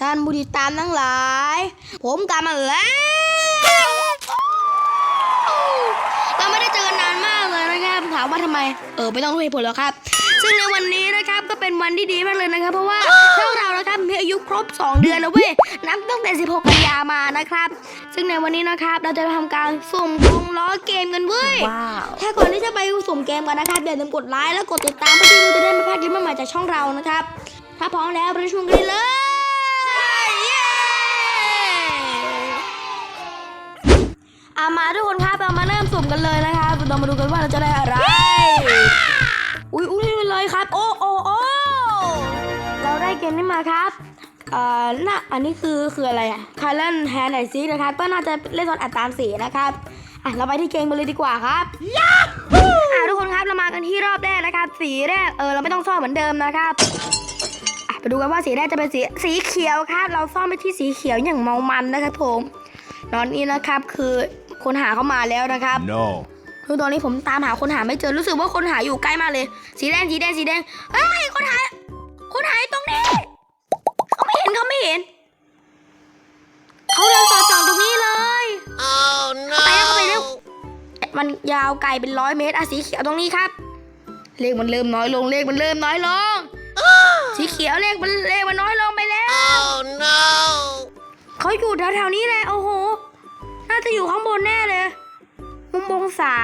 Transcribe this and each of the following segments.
ท่านผู้ติดตามทั้งหลาย ผมกลับมาแล้วเราไม่ได้เจอกันนานมากเลยนะครับถามว่าทำไม เออไม่ต้องรู้เหตุผลหรอกครับ ซึ่งในวันนี้นะครับก็เป็นวันที่ดีมากเลยนะครับ เพราะว่าพวกเรานะครับมีอายุครบ 2 เดือนแล้วเว้ยนับตั้งแต่ 16 กันยามานะครับ ซึ่งในวันนี้นะครับเราจะทำการสุ่มวงล้อเกมกันเว้ยว้าวถ้าก่อนที่จะไปสุ่มเกมกันนะครับอย่าลืมกดไลค์และกดติดตามเพื่อที่คุณจะได้ไม่พลาดคลิปใหม่ๆจากช่องเรานะครับ ถ้าพร้อมแล้วไปชมกันได้เลย อามาทุกคนครับเรามาเริ่มสุ่มกันเลยนะครับเรามาดูกันว่าเราจะได้อะไร อุ้ยอุ้ยเลยครับ โอ้โอ้โอ้เราได้เกมนี้มาครับเอ่อน่ะอันนี้คือคืออะไรอะคาร์เลนแฮนไอซีนะครับก็น่าจะเล่นโซนอัดตามสีนะครับอะเราไปที่เกมกันเลยดีกว่าครับอะทุกคนครับเรามากันที่รอบแรกนะครับ สีแรกเออเราไม่ต้องซ่อนเหมือนเดิมนะครับอะไปดูกันว่าสีแรกจะเป็นสีสีเขียวครับ เราซ่อนไปที่สีเขียวอย่างเมามันนะครับผมตอนนี้นะครับคือ คนหาเข้ามาแล้วนะครับ No. คือตอนนี้ผมตามหาคนหาไม่เจอรู้สึกว่าคนหาอยู่ใกล้มากเลย สีแดงสีแดงสีแดงเฮ้ยคนหา คนหายตรงนี้เขาไม่เห็นเขาไม่เห็นเขาเดินต่อจองตรงนี้เลย Oh ไปแล้วเข้าไปเร็วมันยาวไกลเป็นร้อยเมตรอะสีเขียวตรงนี้ครับ เลขมันเริ่มน้อยลงเลขมันเริ่มน้อยลงสีเขียวเลขมันเลขมันน้อยลงไปแล้ว Oh no เขาอยู่แถวๆนี้แหละโอ้โห น่าจะอยู่ข้างบนแน่เลยมุมองศา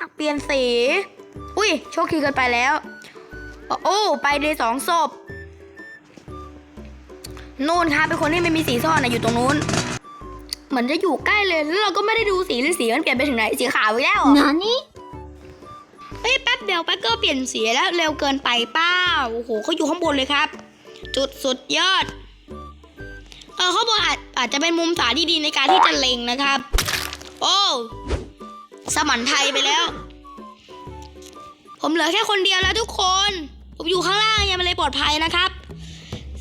อะเปลี่ยนสี อุ้ย โชคดีเกินไปแล้ว โอ้ไปเลยสองศพนู่นครับเป็นคนที่ไม่มีสีซ่อนนะอยู่ตรงนู้นเหมือนจะอยู่ใกล้เลยแล้วเราก็ไม่ได้ดูสีหรือสีมันเปลี่ยนไปถึงไหนสีขาวไปแล้วเหรอ何เฮ้ยแป๊บเดียวแป๊บก็เปลี่ยนสีแล้วเร็วเกินไปเป้าโอ้โหเขาอยู่ข้างบนเลยครับ จุดสุดยอดเออข้างบนอาจ อาจจะเป็นมุมสาที่ดีในการที่จะเล็งนะครับ โอ้สมันไทยไปแล้ว ผมเหลือแค่คนเดียวแล้วทุกคน ผมอยู่ข้างล่างยังไม่เลยปลอดภัยนะครับ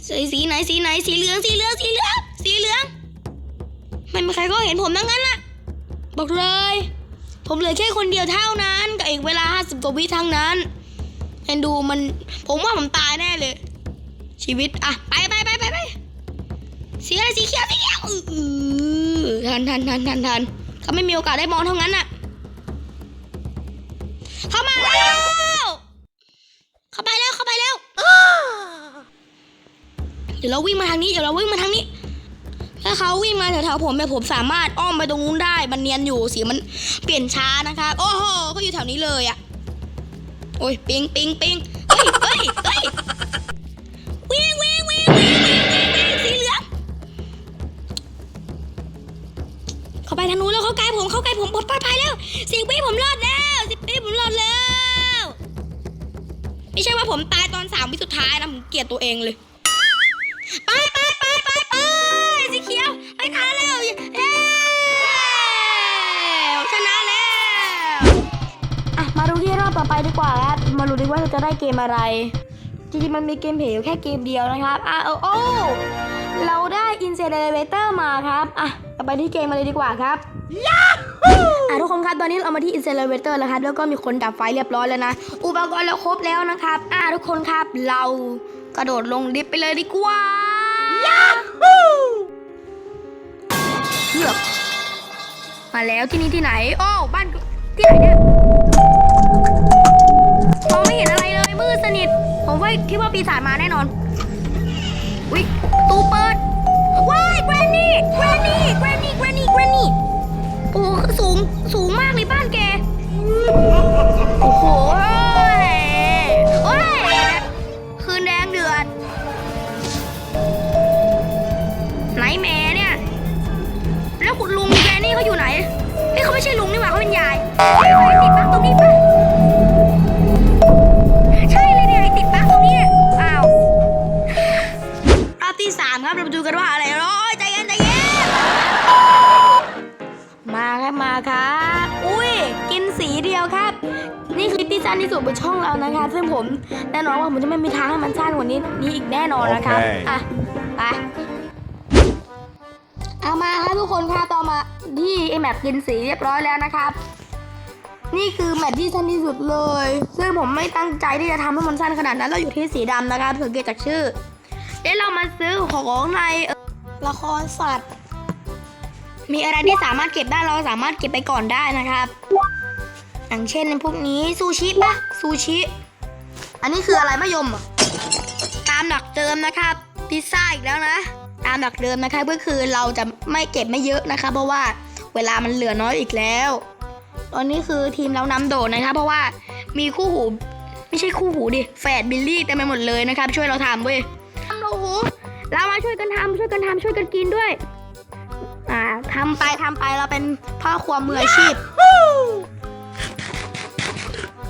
สีสีไหนสีไหนสีเหลืองสีเหลืองสีเหลืองสีเหลืองไม่มีใครก็เห็นผมทั้งนั้นน่ะบอกเลย ผมเหลือแค่คนเดียวเท่านั้นกับอีกเวลา50กว่าวิทั้งนั้นเห็นดูมันผมว่าผมตายแน่เลย ชีวิตอะไปไปไปไปไปสีอะไรสีเขียวสี ทันทันทันทันทันเขาไม่มีโอกาสได้มองเท่านั้นน่ะ เข้ามาแล้วเข้าไปแล้วเข้าไปแล้วเดี๋ยวเราวิ่งมาทางนี้เดี๋ยวเราวิ่งมาทางนี้ ถ้าเขาวิ่งมาแถวๆผมเนี่ยผมสามารถอ้อมไปตรงนู้นได้ มันเนียนอยู่สีมันเปลี่ยนช้านะคะ โอ้โหเขาอยู่แถวนี้เลยอะโอ้ยปิงปิงปิงเฮ้ยเฮ้ยเฮ้ย เขาไปทางนู้นแล้วเขาใกล้ผมเขาใกล้ผมผมปลอดภัยแล้วสิบปีผมรอดแล้วสิบปีผมรอดแล้วไม่ใช่ว่าผมตายตอนสามวิสุดท้ายนะผมเกลียดตัวเองเลยไปไปไปไปไปสีเขียวไปทันแล้วเอ้ชนะแล้วอะมาดูที่รอบต่อไปดีกว่าครับมาดูดีว่าเราจะได้เกมอะไร จริงๆมันมีเกมเพลย์อยู่แค่เกมเดียวนะครับอะเออโอ้เราได้อินเซเลเวเตอร์มาครับอะเราไปที่เกมมาเลยดีกว่าครับอะทุกคนครับตอนนี้เรามาที่อินเซเลเวเตอร์แล้วครับ แล้วก็มีคนดับไฟเรียบร้อยแล้วนะ อุปกรณ์เราครบแล้วนะครับอะทุกคนครับเรากระโดดลงลิฟต์ไปเลยดีกว่าเชือกมาแล้วที่นี่ที่ไหน โอ้ บ้านที่ไหนเนี่ยมองไม่เห็นอะไรเลยมืดสนิท ผมว่าคิดว่าปีศาจมาแน่นอน อุ๊ยตูเปิด ว้ายแกรนนี่แกรนนี่แกรนนี่แกรนนี่แกรนนี่โอ้สูงสูงมากเลยบ้านแก สั้นที่สุดบนช่องเรานะคะ ซึ่งผมแน่นอนว่าผมจะไม่มีทางให้มันสั้นกว่านี้นี้อีกแน่นอนนะครับโอเค อะไปเอามาครับทุกคนครับต่อมาที่ไอแมปกินสีเรียบร้อยแล้วนะครับ นี่คือแมปที่สั้นที่สุดเลย ซึ่งผมไม่ตั้งใจที่จะทำให้มันสั้นขนาดนั้นเราอยู่ที่สีดำนะครับสังเกตจากชื่อเดี๋ยวเรามาซื้อของในเอ่อละครสัตว์ มีอะไรที่สามารถเก็บได้เราสามารถเก็บไปก่อนได้นะครับ อย่างเช่นพวกนี้ซูชิปะซูชิ อันนี้คืออะไรมะยมเหรอตามหลักเดิมนะครับพิซซ่าอีกแล้วนะ ตามหลักเดิมนะคะก็คือเราจะไม่เก็บไม่เยอะนะคะ เพราะว่าเวลามันเหลือน้อยอีกแล้ว ตอนนี้คือทีมเรานำโดดนะคะ เพราะว่ามีคู่หูไม่ใช่คู่หูดิแฝดบิลลี่เต็มไปหมดเลยนะครับ ช่วยเราทำเว้ยทำโอ้โหเรามาช่วยกันทำช่วยกันทำช่วยกันกินด้วย อ่าทำไปทำไปเราเป็นพ่อครัวมืออาชีพ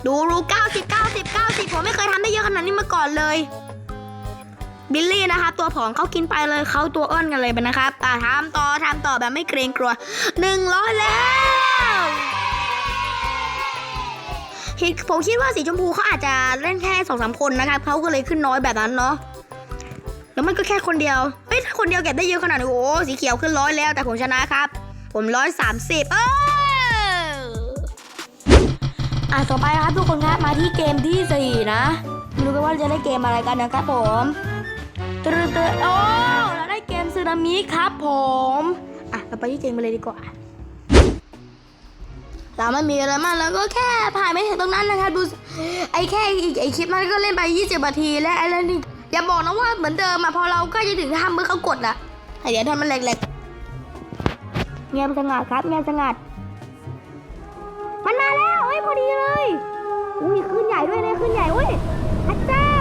ดูรูเก้าสิบเก้าสิบเก้าสิบผมไม่เคยทำได้เยอะขนาดนี้มาก่อนเลย บิลลี่นะคะ ตัวผอมเขากินไปเลยเขาตัวอ้อนกันเลยไปนะครับอ่าทำต่อทำต่อแบบไม่เกรงกลัวหนึ่งร้อยแล้วคิดผมคิดว่าสีชมพูเขาอาจจะเล่นแค่สองสามคนนะครับเขาก็เลยขึ้นน้อยแบบนั้นเนาะแล้วมันก็แค่คนเดียวเฮ้ยถ้าคนเดียวเก็บได้เยอะขนาดนี้โอ้สีเขียวขึ้นร้อยแล้วแต่ผมชนะครับ ผมร้อยสามสิบเออ อะต่อไปนะครับทุกคนครับมาที่เกมที่สี่นะไม่รู้กันว่าจะได้เกมอะไรกันนะครับผมตรึตรึโอ้เราได้เกมซึนามิครับผมอะเราไปที่เกมกันเลยดีกว่าเราไม่มีอะไรมากแล้วก็แค่ผ่านไม่ถึงตรงนั้นนะครับดูไอ้แค่อีกไอ้คลิปนั้นก็เล่นไป 20นาทีและไอ้เรื่องนี้อย่าบอกนะว่าเหมือนเดิมอะพอเรากล้จะถึงทำเมื่อเขากดอะเดี๋ยวทำมันแหลกๆเงียบสงัดครับเงียบสงัดมันมาแล้ว ยพอดีเลย อุ้ยขึ้นใหญ่ด้วยนะขึ้นใหญ่เว้ยพระเจ้า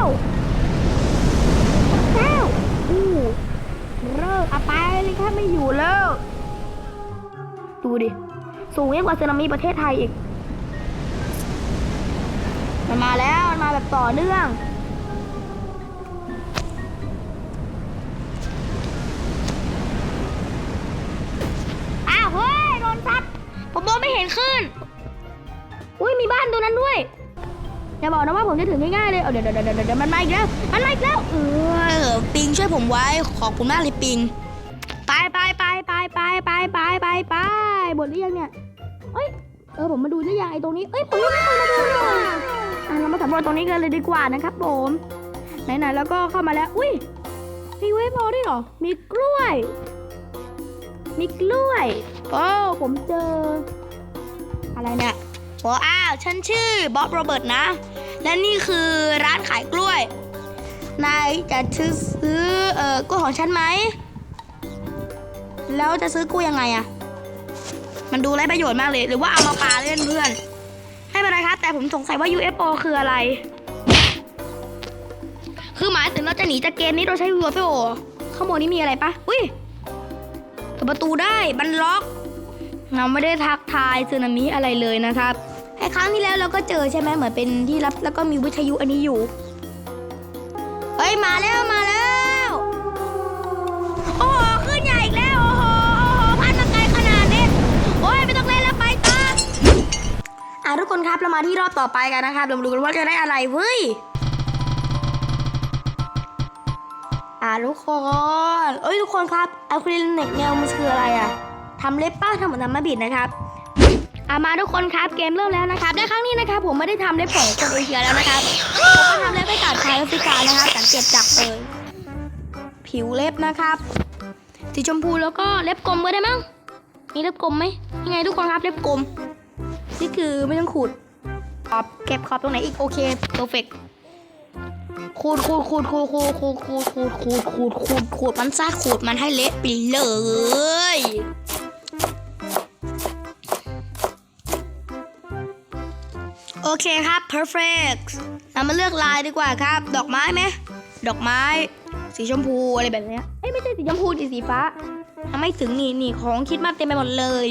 พระเจ้าอู้เลิกเอาไปเลยแค่ไม่อยู่แล้วดูดิ สูงยิ่งกว่าสึนามิประเทศไทยอีก มันมาแล้วมันมาแบบต่อเนื่องอ้าวเฮ้ยโดนซัดผมมองไม่เห็นขึ้น มีบ้านตัวนั้นด้วยอย่าบอกนะว่าผมจะถึงง่ายๆเลยเอาเดี๋ยวเดี๋ยวเดี๋ยวเดี๋ยวมันมาอีกแล้ว มันมาอีกแล้ว เออปิงช่วยผมไว้ ขอบคุณมากเลยปิง ไปไปไปไปไปไปไปไปไปหมดหรือยังเนี่ยเอ้ย เออผมมาดูหรือยังไอ้ตรงนี้ เอ้ยผมยังไม่เคยมาดูเลยอะเรามาสำรวจตรงนี้กันเลยดีกว่านะครับผม ไหนๆแล้วก็เข้ามาแล้ว อุ้ยมีเวฟพอด้วยเหรอ มีกล้วย มีกล้วย โอ้ผมเจอ อะไรเนี่ย โอ้อ้าวฉันชื่อบ๊อบโรเบิร์ตนะ และนี่คือร้านขายกล้วย นายจะซื้อเอ่อกล้วยของฉันไหม แล้วจะซื้อกล้วยยังไงอะมันดูไร้ประโยชน์มากเลย หรือว่าเอามาปาเล่นเพื่อนไม่เป็นไรครับแต่ผมสงสัยว่า UFO คืออะไร คือหมายถึงเราจะหนีจากเกมนี้โดยใช้ UFO ข้างบนนี้มีอะไรปะอุ้ยเปิดประตูได้มันล็อก เราไม่ได้ทักทายสึนามิอะไรเลยนะครับ ไอ้ครั้งที่แล้วเราก็เจอใช่ไหมเหมือนเป็นที่รับแล้วก็มีวิทยุอันนี้อยู่เฮ้ยมาแล้วมาแล้วโอ้โหขึ้นใหญ่อีกแล้วโอ้โหโอ้โหพันมาไกลขนาดนี้โอ้ยไม่ต้องเล่นแล้วไปต่ออะทุกคนครับเรามาที่รอบต่อไปกันนะครับเรามาดูกันว่าจะได้อะไรเว้ยอะทุกคนเอ้ยทุกคนครับอะคริลิกเนี่ยมันคืออะไรอะทำเล็บป้าทำเหมือนทำมาบิดนะครับ อามาทุกคนครับเกมเริ่มแล้วนะครับในครั้งนี้นะครับผมไม่ได้ทำเล็บของคนเอเชียแล้วนะครับผมก็ทำเล็บให้กับชาวแอฟริกานะครับสังเกตจากเลยผิวเล็บนะครับสีชมพูแล้วก็เล็บกลมก็ได้มั้งมีเล็บกลมไหมยังไงทุกคนครับเล็บกลมนี่คือไม่ต้องขูดขอบเก็บขอบตรงไหนอีกโอเคเพอร์เฟกขูดขูดขูดขูดขูดขูดขูดขูดขูดขูดขูดขูดมันซาขูดมันให้เละไปเลย เคครับ perfect เรามาเลือกลายดีกว่าครับ ดอกไม้ไหม ดอกไม้ สีชมพูอะไรแบบนี้เอ้ยไม่ใช่สีชมพูดิสีฟ้าทำให้ถึงนี่นี่ของคิดมากเต็มไปหมดเลย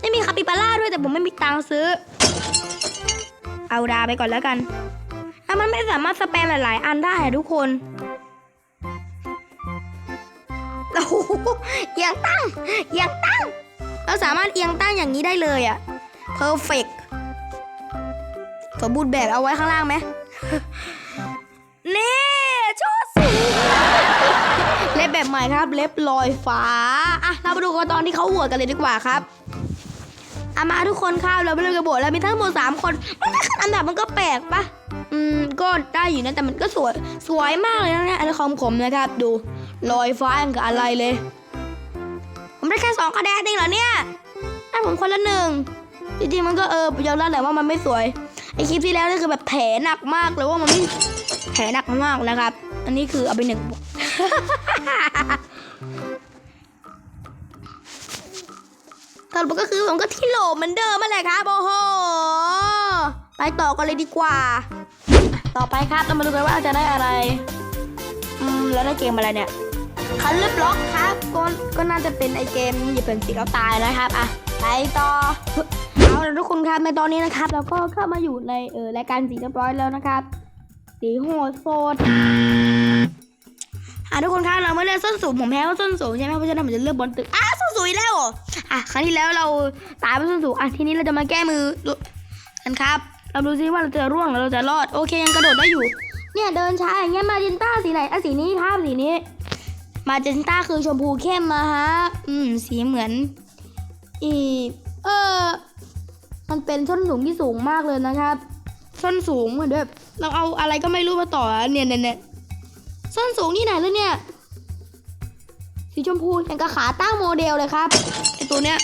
ไม่มีคาปิบาร่าด้วยแต่ผมไม่มีตังค์ซื้อ เอาดาไปก่อนแล้วกันถ้ามันไม่สามารถสแปมหลาย ๆ อันได้อะทุกคนโอ้โหเอียงตั้งเอียงตั้ง เราสามารถเอียงตั้งอย่างนี้ได้เลยอะ perfect สมบูรณ์แบบเอาไว้ข้างล่างไหมนี่ชุดสีเล็บแบบใหม่ครับ เล็บลอยฟ้าอะเรามาดูกันตอนที่เขาหวดกันเลยดีกว่าครับอามาทุกคนครับเราไปเล่นกระโบดแล้วมีทั้งหมดสามคนมันได้ขนาดแบบมันก็แปลกปะอืมก็ได้อยู่นะแต่มันก็สวยสวยมากเลยนะเนี่ยอันนี้คอมผมนะครับ ดูลอยฟ้าอย่างกับอะไรเลย ผมได้แค่สองคะแนนเองเหรอเนี่ยให้ผมคนละหนึ่งจริงๆมันก็เออ ยอมรับแหละว่ามันไม่สวย ไอคลิปที่แล้วนี่คือแบบแถหนักมากเลยว่ามันไม่แถหนักมากนะครับ อันนี้คือเอาไปหนึ่งสรุปก็คือผมก็ที่โหลเหมือนเดิมมาแหละครับโอ้โหไปต่อกันเลยดีกว่า ต่อไปครับเรามาดูกันว่าจะได้อะไร อืม แล้วได้เกมอะไรเนี่ยคันลอร์บล็อกครับ ก็ก็น่าจะเป็นไอเกมหยิบเป็นสีแล้วตายนะครับ อะ ไปต่อ เอาละทุกคนครับในตอนนี้นะครับเราก็เข้ามาอยู่ในเออรายการสีเรียบร้อยแล้วนะครับ สีโหดโซดอะทุกคนครับเราไม่เลือกส้นสูงผมแพ้ว่าส้นสูงใช่ไหมเพราะฉะนั้นผมจะเลือกบนตึกอ้าวส้นสูงอีกแล้วอะครั้งที่แล้วเราตายเพราะส้นสูงอะทีนี้เราจะมาแก้มือกันครับ เราดูซิว่าเราจะร่วงหรือเราจะรอดโอเคยังกระโดดได้อยู่ เนี่ยเดินช้าอย่างเงี้ยมาจินต้าสีไหนอะสีนี้ครับสีนี้ มาเจนต้าคือชมพูเข้มมาฮะอืมสีเหมือนอีเออ มันเป็นส้นสูงที่สูงมากเลยนะครับส้นสูงเหมือนแบบเราเอาอะไรก็ไม่รู้มาต่อเนี่ยเนี่ยเนี่ยส้นสูงที่ไหนเลยเนี่ยสีชมพูอย่างกับขาตั้งโมเดลเลยครับไอตัวเนี้ย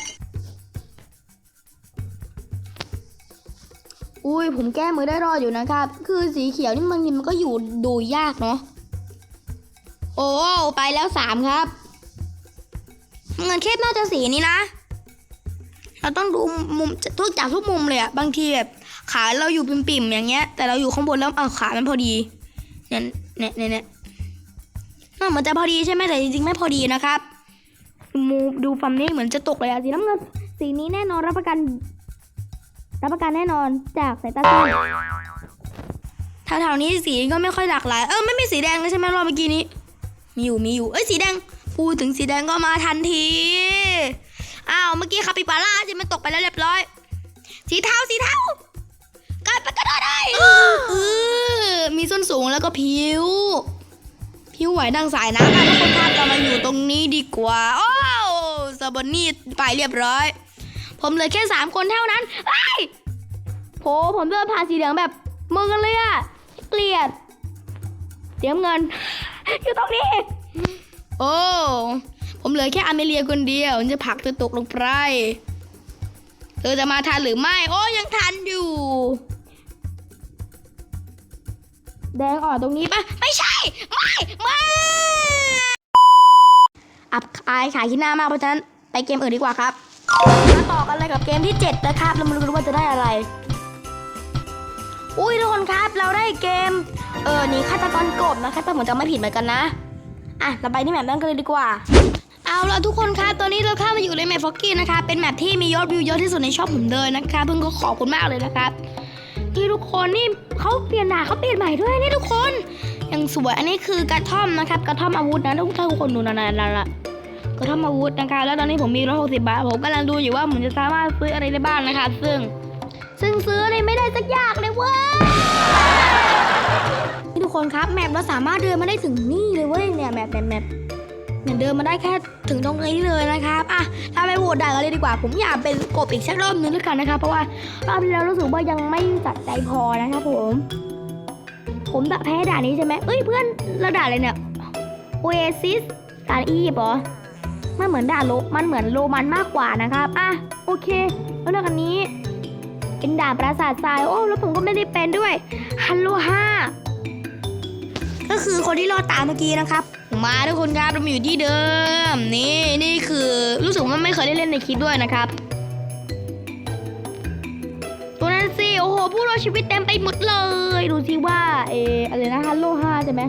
อุ้ยผมแก้มือได้รอดอยู่นะครับ คือสีเขียวนี่บางทีมันก็อยู่ดูยากเนาะโอ้ไปแล้วสามครับเงินเคสน่าจะสีนี้นะ เราต้องดูมุมทุกจากทุกมุมเลยอะบางทีแบบขาเราอยู่ปิ่มๆอย่างเงี้ย แต่เราอยู่ข้างบนแล้วเอาขามันพอดีเนี่ยเนี่ยเนี่ยเนี่ยน่ามันจะพอดีใช่ไหมแต่จริงๆไม่พอดีนะครับมูดูฟัมนี่เหมือนจะตกเลยอะสีน้ำเงินสีนี้แน่นอนรับประกัน รับประกันแน่นอนจากสายตาสั้นแถวๆนี้สีก็ไม่ค่อยหลากหลาย เออไม่มีสีแดงเลยใช่ไหมรอบเมื่อกี้นี้ มีอยู่มีอยู่ เอ้ยสีแดงพูดถึงสีแดงก็มาทันที อ้าวเมื่อกี้คาปิบาร่าจะมันตกไปแล้วเรียบร้อย สีเทาสีเทากลายเป็นกระโดดได้เออมีส้นสูงแล้วก็ผิว ผิวไหวดังสายน้ำอะทุกคนครับเรามาอยู่ตรงนี้ดีกว่า โอ้วสบอนนี่ไปเรียบร้อย ผมเหลือแค่สามคนเท่านั้นไอ้ยโหผมเดินผ่านสีเหลืองแบบมึงกันเลยอะเกลียดเสียเงิน อยู่ตรงนี้ โอ้ ผมเหลือแค่อเมเลียคนเดียว จะผลักเธอตกลงไปเธอจะมาทันหรือไม่ โอ้ยังทันอยู่ แดงอ่อนตรงนี้ปะไม่ใช่ ไม่ไม่อับอายขายขี้หน้ามากเพราะฉะนั้นไปเกมอื่นดีกว่าครับ มาต่อกันเลยกับเกมที่ 7 นะครับ เรามาดูกันว่าจะได้อะไร อุ้ยทุกคนครับ เราได้เกม เออหนี่ฆาตกรกบนะครับแต่ผมจะไม่ผิดเหมือนกันนะ อะ เราไปที่แมปนั้นกันเลยดีกว่า เอาละทุกคนครับตอนนี้เราเข้ามาอยู่ในแมปฟอกกี้นะคะ เป็นแมปที่มียอดวิวเยอะที่สุดในช่องผมเลยนะคะ เพิ่งก็ขอบคุณมากเลยนะครับที่ทุกคนนี่เขาเปลี่ยนด่าเขาเปลี่ยนใหม่ด้วยนี่ทุกคนยังสวยอันนี้คือกระท่อมนะครับ กระท่อมอาวุธนะทุกท่านทุกคนดูนานๆละกระท่อมอาวุธนะคะ แล้วตอนนี้ผมมีร้อยหกสิบบาทผมกำลังดูอยู่ว่าผมจะสามารถซื้ออะไรได้บ้างนะคะ ซึ่ง ซึ่งซื้ออะไรไม่ได้สักอย่างเลยเว้ยนี่ทุกคนครับแมปเราสามารถเดินมาได้ถึงนี่เลยเว้ยเนี่ยแมปแมปแมป เนี่ยเดินมาได้แค่ถึงตรงนี้เลยนะครับอะถ้าไปโหวตด่ากันเลยดีกว่า ผมอยากเป็นกบอีกสักรอบนึงด้วยกันนะครับ เพราะว่ารอบที่แล้วรู้สึกว่ายังไม่ตัดใจพอนะครับผม ผมด่าแพ้ด่านนี้ใช่ไหมเอ้ยเพื่อนเราด่าอะไรเนี่ยโอเอซิสด่านอียิปต์เหรอมันเหมือนด่านโลมันเหมือนโรมันมากกว่านะครับอะโอเค แล้วเรื่องอันนี้ เป็นด่านปราสาททรายโอ้แล้วผมก็ไม่ได้เป็นด้วยฮัลโหลห้า คนที่รอดตามเมื่อกี้นะครับ มาทุกคนครับเรามาอยู่ที่เดิม นี่นี่คือรู้สึกว่าไม่เคยได้เล่นในคลิปด้วยนะครับ ตัวนั้นสิโอ้โหผู้รอดชีวิตเต็มไปหมดเลย ดูสิว่าเอออะไรนะฮัลโลห้าใช่ไหม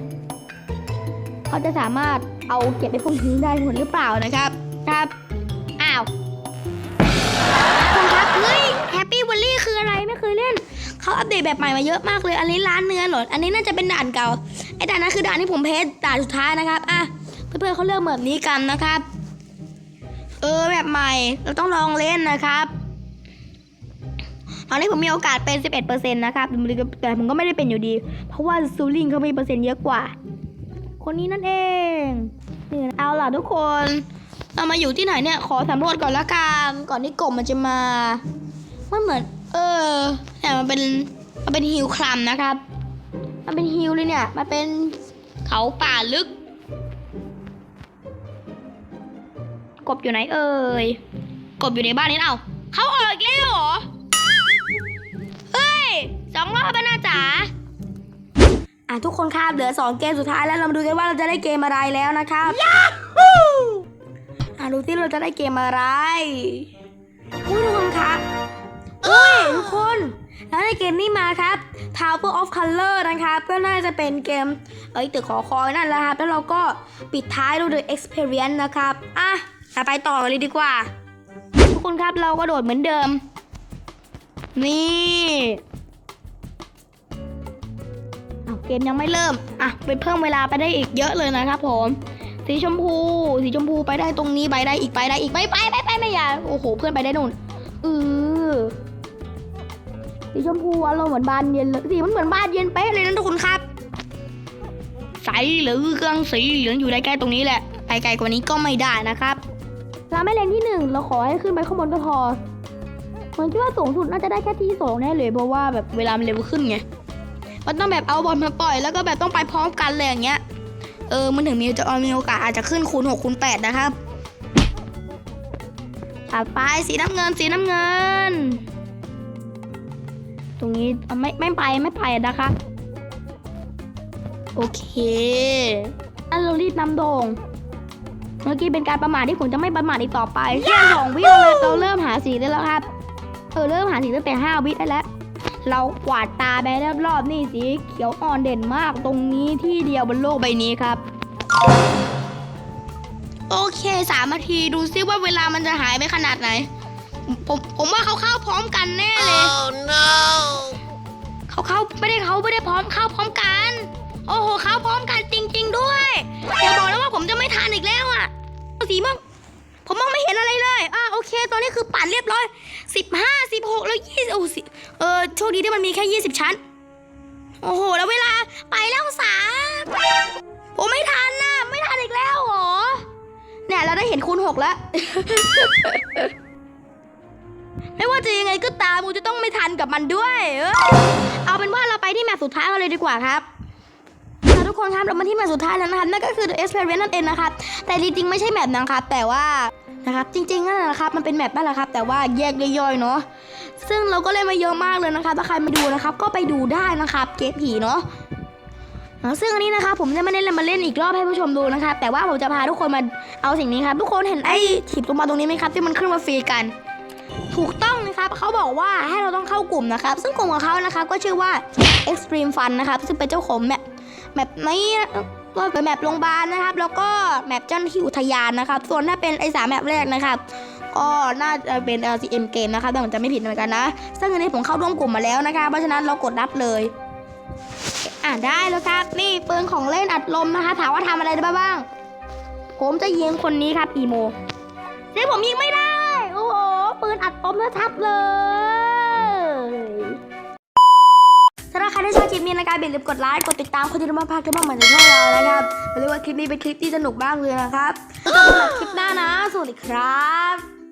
เขาจะสามารถเอาเก็บไปพวกนี้ได้หมดหรือเปล่านะครับครับ เขาอัปเดตแบบใหม่มาเยอะมากเลย อันนี้ร้านเนื้อหรออันนี้น่าจะเป็นด่านเก่า ไอ้ด่านนั้นคือด่านที่ผมเพชด่านสุดท้ายนะครับ อะ เพื่อนๆเขาเลือกแบบนี้กันนะครับ เออแบบใหม่ เราต้องลองเล่นนะครับตอนนี้ผมมีโอกาสเป็น 11%นะครับแต่ผมก็ไม่ได้เป็นอยู่ดี เพราะว่าซูริงเขามีเปอร์เซ็นต์เยอะกว่า คนนี้นั่นเองนี่เอาล่ะทุกคนเรามาอยู่ที่ไหนเนี่ย ขอสำรวจก่อนละกัน ก่อนที่กบมันจะมา มันเหมือน เออแต่มันเป็นมันเป็นฮิลคลัมนะครับ มันเป็นฮิลเลยเนี่ย มันเป็นเขาป่าลึก กบอยู่ไหนเอ่ย กบอยู่ในบ้านนี้เอ้าเขาออกอีกแล้วเหรอ เฮ้ยสองรอบแล้วนะจ๋าอะทุกคนครับเหลือสองเกมสุดท้ายแล้วเรามาดูกันว่าเราจะได้เกมอะไรแล้วนะครับอะดูที่เราจะได้เกมอะไรอุ้ยทุกคนครับ อุ้ยทุกคน แล้วในเกมนี้มาครับ Tower of Color นะครับ ก็น่าจะเป็นเกม เอ้ยตึกขอคอยนั่นแหละครับ แล้วเราก็ปิดท้ายด้วย Experience นะครับ อะไปต่อกันเลยดีกว่า ทุกคนครับเราก็โดดเหมือนเดิม นี่เกมยังไม่เริ่ม อะไปเพิ่มเวลาไปได้อีกเยอะเลยนะครับผม สีชมพู สีชมพูไปได้ตรงนี้ไปได้อีกไปได้อีกไปไปไปไปไม่อย่าโอ้โห เพื่อนไปได้นู่นเออ สีชมพูอารมณ์เหมือนบานเย็นเลยสีมันเหมือนบานเย็นเป๊ะเลยนะทุกคนครับ ใสเหรือเครื่องสีเหลืองอยู่ใกล้ๆตรงนี้แหละไปไกลกว่านี้ก็ไม่ได้นะครับเราไม่เลนที่หนึ่งเราขอให้ขึ้นไปข้างบนก็พอผมคิดว่าสูงสุดน่าจะได้แค่ที่สองแน่เลยเพราะว่าแบบเวลามันเร็วขึ้นไงมันต้องแบบเอาบอลมาปล่อยแล้วก็แบบต้องไปพร้อมกันเลยอย่างเงี้ยเออมันถึงมีจะมีโอกาสอาจจะขึ้นคูณหกคูณแปดนะครับถัดไปสีน้ำเงินสีน้ำเงินต รงนี้ไม่ไม่ไปไม่ไปนะคะ โอเคอันเรารีบนำโด่งเมื่อกี้เป็นการประมาทที่ผมจะไม่ประมาทอีกต่อไปแค่สองวิเราเราเริ่มหาสีได้แล้วครับเออเริ่มหาสีตั้งแต่ห้าวิได้แล้ว เรากวาดตาไปรอบๆนี่สีเขียวอ่อนเด่นมากตรงนี้ที่เดียวบนโลกใบนี้ครับ โอเคสามนาทีดูซิว่าเวลามันจะหายไปขนาดไหน ผมผมว่าเขาเข้าพร้อมกันแน่เลย Oh no! เขาเข้าไม่ได้เขาไม่ได้พร้อมเข้าพร้อมกัน โอ้โหเข้าพร้อมกันจริง ๆ ด้วยอย่าบอกแล้วว่าผมจะไม่ทันอีกแล้วอะสีม่วงผมมองไม่เห็นอะไรเลย อะโอเค ตอนนี้คือปั่นเรียบร้อยสิบห้าสิบหกแล้วยี่สิบโอ้สิเออโชคดีที่มันมีแค่ยี่สิบชั้น โอ้โห แล้วเวลาไปแล้วสามผมไม่ทันนะ ไม่ทันอีกแล้วหรอ เนี่ย เราได้เห็นคูณหกแล้ว ไม่ว่าจะยังไงก็ตามมูจะต้องไม่ทันกับมันด้วยเอ้ยเอาเป็นว่าเราไปที่แมตช์สุดท้ายกันเลยดีกว่าครับ ค่ะทุกคนครับเรามาที่แมตช์สุดท้ายแล้วนะครับนั่นก็คือ The Experiment นั่นเองนะครับแต่จริงๆไม่ใช่แมตช์นะครับแต่ว่านะครับจริงๆนั่นแหละครับมันเป็นแมตช์นั่นแหละครับ แต่ว่าแยกย่อยๆเนาะซึ่งเราก็เล่นมาเยอะมากเลยนะครับถ้าใครไม่ดูนะครับ ก็ไปดูได้นะครับเกมผีเนาะอ่าซึ่งอันนี้นะครับผมจะไม่ได้เล่นมาเล่นอีกรอบให้ผู้ชมดูนะครับแต่ว่าผมจะพาทุกคนมาเอาสิ่งนี้ครับทุกคนเห็นไอ้ถีบลงมาตรงนี้ไหมครับที่มันขึ้นมาฟรีกัน ถูกต้องนะครับเขาบอกว่าให้เราต้องเข้ากลุ่มนะครับ ซึ่งกลุ่มของเขานะครับก็ชื่อว่า Extreme Fun นะครับ ซึ่งเป็นเจ้าของแมปแมปนี้ก็เป็นแมปโรงพยาบาลนะครับ แล้วก็แมปเจ้าหน้าที่อุทยานนะครับ ส่วนถ้าเป็นไอ้สามแมปแรกนะครับก็น่าจะเป็น LCM เกมนะครับแต่ผมจะไม่ผิดเหมือนกันนะ ซึ่งอันนี้ผมเข้าร่วมกลุ่มมาแล้วนะคะ เพราะฉะนั้นเรากดรับเลย อ่าได้แล้วครับ นี่ปืนของเล่นอัดลมนะคะ ถามว่าทำอะไรได้บ้าง ผมจะยิงคนนี้ครับอีโมเดี๋ยวผมยิงไม่ได้ ปืนอัดลมชัดเลยสำหรับใครที่ชอบคลิปนี้นะครับอย่าลืมกดไลค์ กดติดตามคนที่รู้มาพักที่มาเหมือนช่องเรานะครับเรียกว่าคลิปนี้เป็นคลิปที่สนุกมากเลยนะครับเจอกันใหม่คลิปหน้านะ สวัสดีครับ